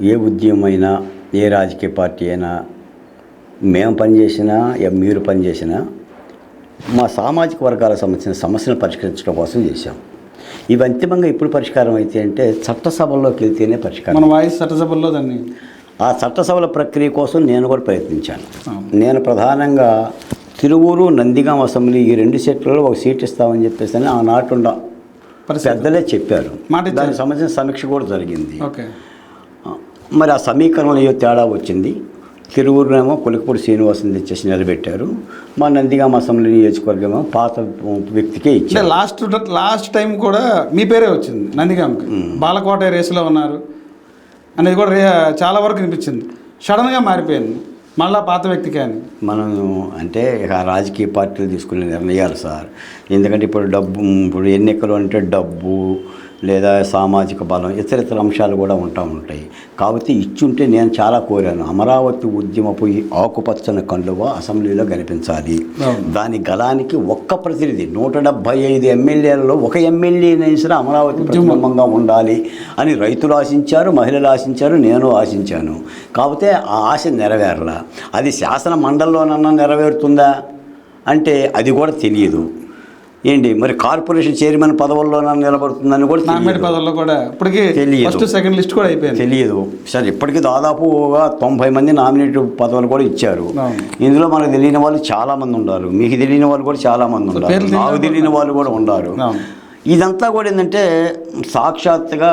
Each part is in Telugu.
ఏ ఉద్యమం అయినా ఏ రాజకీయ పార్టీ అయినా మేము పనిచేసినా ఏ మీరు పనిచేసినా మా సామాజిక వర్గాలకు సంబంధించిన సమస్యలను పరిష్కరించడం కోసం చేశాం. ఇవి అంతిమంగా ఎప్పుడు పరిష్కారం అయితే అంటే చట్టసభల్లోకి వెళ్తేనే పరిష్కారం. మన వాయిస్ చట్టసభల్లో దాన్ని. ఆ చట్టసభల ప్రక్రియ కోసం నేను కూడా ప్రయత్నించాను. నేను ప్రధానంగా తిరువూరు నందిగాం అసెంబ్లీ ఈ రెండు సీట్లలో ఒక సీట్ ఇస్తామని చెప్పేసి అని ఆనాటుండ పెద్దలే చెప్పారు. దానికి సంబంధించిన సమీక్ష కూడా జరిగింది. ఓకే. మరి ఆ సమీకరణలో ఏ తేడా వచ్చింది. తిరువురునేమో కొలికపూడి శ్రీనివాసం తెచ్చేసి నిలబెట్టారు. మా నందిగామ అసెంబ్లీ నియోజకవర్గమేమో పాత వ్యక్తికే ఇచ్చారు. లాస్ట్ లాస్ట్ టైం కూడా మీ పేరే వచ్చింది నందిగాంకి బాలకోట రేసులో ఉన్నారు అనేది కూడా రే చాలా వరకు వినిపించింది. సడన్గా మారిపోయింది. మళ్ళా పాత వ్యక్తికే అని. మనం అంటే ఇక రాజకీయ పార్టీలు తీసుకునే నిర్ణయాలు సార్. ఎందుకంటే ఇప్పుడు డబ్బు ఇప్పుడు ఎన్నికలు అంటే డబ్బు లేదా సామాజిక బలం ఇతర ఇతర అంశాలు కూడా ఉంటా ఉంటాయి. కాబట్టి ఇచ్చుంటే నేను చాలా కోరాను. అమరావతి ఉద్యమపు ఆకుపచ్చని కండువ అసెంబ్లీలో కనిపించాలి. దాని గలానికి ఒక్క ప్రతినిధి నూట డెబ్భై ఐదు ఎమ్మెల్యేలలో ఒక ఎమ్మెల్యేనైనా అమరావతి ప్రతిబింబంగా ఉండాలి అని రైతులు ఆశించారు మహిళలు ఆశించారు నేను ఆశించాను. కాకపోతే ఆ ఆశ నెరవేరలా. అది శాసన మండలిలోనన్నా నెరవేరుతుందా? అంటే అది కూడా తెలియదు. ఏంటి? మరి కార్పొరేషన్ చైర్మన్ పదవుల్లోనన్నా నిలబడుతుందని కూడా నామినేట్ పదవుల్లో కూడా ఇప్పటికీ తెలియదు. ఫస్ట్ సెకండ్ లిస్ట్ కూడా అయిపోయింది. తెలియదు. సరే ఇప్పటికీ దాదాపుగా తొంభై మంది నామినేట్ పదవులు కూడా ఇచ్చారు. ఇందులో మనకు తెలియని వాళ్ళు చాలా మంది ఉన్నారు. మీకు తెలియని వాళ్ళు కూడా చాలా మంది ఉన్నారు. నాకు తెలియని వాళ్ళు కూడా ఉన్నారు. ఇదంతా కూడా ఏంటంటే సాక్షాత్తుగా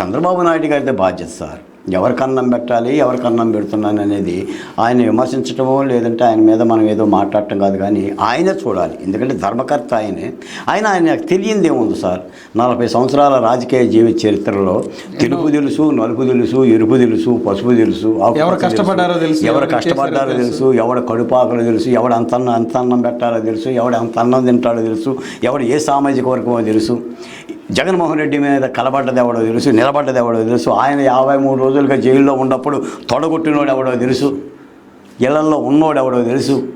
చంద్రబాబు నాయుడు గారిదే బాధ్యత సార్. ఎవరికి అన్నం పెట్టాలి ఎవరికి అన్నం పెడుతున్నాను అనేది ఆయన విమర్శించడమో లేదంటే ఆయన మీద మనం ఏదో మాట్లాడటం కాదు కానీ ఆయనే చూడాలి. ఎందుకంటే ధర్మకర్త ఆయనే. ఆయన ఆయన తెలియంది ఏముంది సార్? నలభై సంవత్సరాల రాజకీయ జీవిత చరిత్రలో తెలుపు తెలుసు నలుపు తెలుసు ఎరుపు తెలుసు పసుపు తెలుసు ఎవరు కష్టపడ్డారో తెలుసు, ఎవరు కష్టపడ్డారో తెలుసు. ఎవడు కడుపాకలు తెలుసు ఎవడు అంత అన్నం ఎంత అన్నం పెట్టాలో తెలుసు ఎవడు అంత అన్నం తింటాడో తెలుసు ఎవడు ఏ సామాజిక వర్గమో తెలుసు. జగన్మోహన్ రెడ్డి మీద కలబడ్డది ఎవడో తెలుసు నిలబడ్డది ఎవడో తెలుసు. ఆయన యాభై మూడు రోజులుగా జైల్లో ఉన్నప్పుడు తొడగొట్టినోడు ఎవడో తెలుసు. ఇళ్ళల్లో ఉన్నోడు ఎవడో తెలుసు.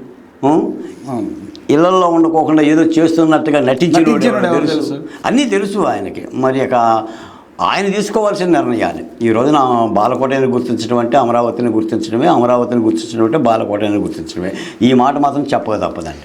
ఇళ్ళల్లో ఉండకోకుండా ఏదో చేస్తున్నట్టుగా ఎవడో తెలుసు. తెలుసు. అన్నీ తెలుసు ఆయనకి. మరి ఇక ఆయన తీసుకోవాల్సిన నిర్ణయాలు. ఈ రోజున బాలకోటని గుర్తించడం అంటే అమరావతిని గుర్తించడమే అమరావతిని గుర్తించడం అంటే బాలకోటని గుర్తించడమే. ఈ మాట మాత్రం చెప్పక తప్పదండి.